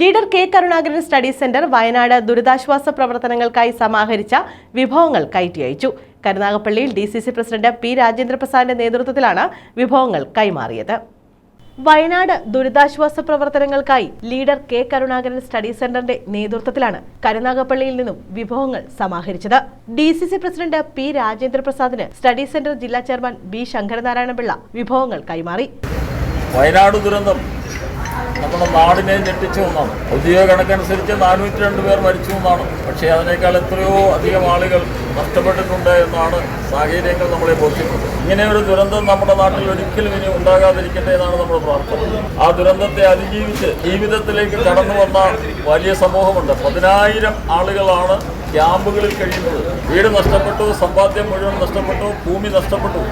Leader K Karunakaran study centre Wayanad ദുരിതാശ്വാസ പ്രവർത്തനങ്ങൾക്കായി സമാഹരിച്ച വിഭവങ്ങൾ കയറ്റി അയച്ചു കരുനാഗപ്പള്ളിയിൽ D C C president P രാജേന്ദ്രപ്രസാദിന്റെ നേതൃത്വത്തിലാണ് വിഭവങ്ങൾ കൈമാറിയത്. വയനാട് ദുരിതാശ്വാസ പ്രവർത്തനങ്ങൾക്കായി ലീഡർ കെ കരുണാകരൻ സ്റ്റഡി സെന്ററിന്റെ നേതൃത്വത്തിലാണ് കരുനാഗപ്പള്ളിയിൽ നിന്നും വിഭവങ്ങൾ സമാഹരിച്ചത്. D C C president P രാജേന്ദ്രപ്രസാദിന് study centre ജില്ലാ ചെയർമാൻ ബി ശങ്കരനാരായണപിള്ള വിഭവങ്ങൾ കൈമാറി. വയനാട് ദുരന്തം നമ്മുടെ നാടിനെ ഞെട്ടിച്ചു എന്നാണ് ഔദ്യോഗിക കണക്കനുസരിച്ച് നാനൂറ്റി രണ്ട് പേർ മരിച്ചു എന്നാണ്. പക്ഷേ അതിനേക്കാൾ എത്രയോ അധികം ആളുകൾ നഷ്ടപ്പെട്ടിട്ടുണ്ട് എന്നാണ് സാഹചര്യങ്ങൾ നമ്മളെ ബോധ്യപ്പെടുന്നത് ഇങ്ങനെ ഒരു ദുരന്തം നമ്മുടെ നാട്ടിൽ ഒരിക്കലും ഇനി ഉണ്ടാകാതിരിക്കട്ടെ എന്നാണ് നമ്മൾ പ്രാർത്ഥന. ആ ദുരന്തത്തെ അതിജീവിച്ച് ജീവിതത്തിലേക്ക് കടന്നു വന്ന വലിയ സമൂഹമുണ്ട്. പതിനായിരം ആളുകളാണ് ക്യാമ്പുകളിൽ കഴിയുന്നത്. വീട് നഷ്ടപ്പെട്ടു സമ്പാദ്യം മുഴുവൻ നഷ്ടപ്പെട്ടു ഭൂമി നഷ്ടപ്പെട്ടു.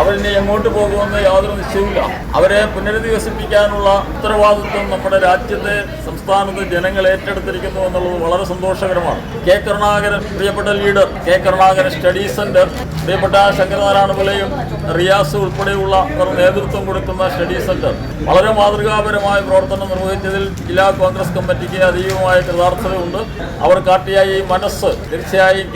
അവരിനി എങ്ങോട്ട് പോകുമെന്ന് യാതൊരു നിശ്ചയമില്ല അവരെ പുനരധിവസിപ്പിക്കാനുള്ള ഉത്തരവാദിത്വം നമ്മുടെ രാജ്യത്തെ സംസ്ഥാനത്ത് ജനങ്ങൾ ഏറ്റെടുത്തിരിക്കുന്നു എന്നുള്ളത് വളരെ സന്തോഷകരമാണ്. കെ കരുണാകരൻ പ്രിയപ്പെട്ട leader K Karunakaran study centre പ്രിയപ്പെട്ട ശങ്കരനാരായണ പിള്ളയും റിയാസ് ഉൾപ്പെടെയുള്ള നേതൃത്വം കൊടുക്കുന്ന സ്റ്റഡി സെന്റർ. വളരെ മാതൃകാപരമായ പ്രവർത്തനം നിർവഹിച്ചതിൽ ജില്ലാ കോൺഗ്രസ് കമ്മിറ്റിക്ക് അതീവമായ കൃതാർത്ഥതയുണ്ട്. അവർ കാട്ടിയ ഈ മനസ്സ് തീർച്ചയായും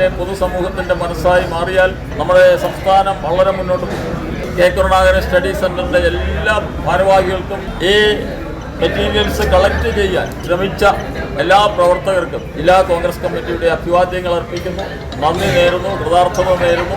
കേരളത്തിലെ പൊതുസമൂഹത്തിന്റെ മനസ്സായി മാറിയാൽ നമ്മുടെ സംസ്ഥാനം വളരെ മുന്നോട്ട് പോകും. കെ കരുണാകരൻ സ്റ്റഡി സെന്ററിന്റെ എല്ലാ ഭാരവാഹികൾക്കും ഈ മെറ്റീരിയൽസ് കളക്ട് ചെയ്യാൻ ശ്രമിച്ച എല്ലാ പ്രവർത്തകർക്കും ജില്ലാ കോൺഗ്രസ് കമ്മിറ്റിയുടെ അഭിവാദ്യങ്ങൾ അർപ്പിക്കുന്നു. നന്ദി നേരുന്നു കൃതാർത്ഥത നേരുന്നു.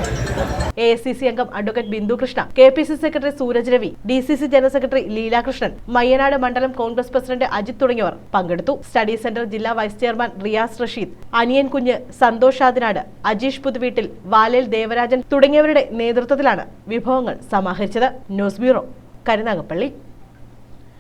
എ സി സി അംഗം advocate Bindu Krishna K P C secretary Sooraj Ravi D C C general secretary Leelakrishnan Mayyanad മണ്ഡലം കോൺഗ്രസ് പ്രസിഡന്റ് അജിത് തുടങ്ങിയവർ പങ്കെടുത്തു. സ്റ്റഡി സെന്റർ ജില്ലാ വൈസ് ചെയർമാൻ റിയാസ് റഷീദ് അനിയൻ കുഞ്ഞ് സന്തോഷ് ആദിനാട് അജീഷ് പുതുവീട്ടിൽ വാലേൽ ദേവരാജൻ തുടങ്ങിയവരുടെ നേതൃത്വത്തിലാണ് വിഭവങ്ങൾ സമാഹരിച്ചത്. News bureau Karunagappally.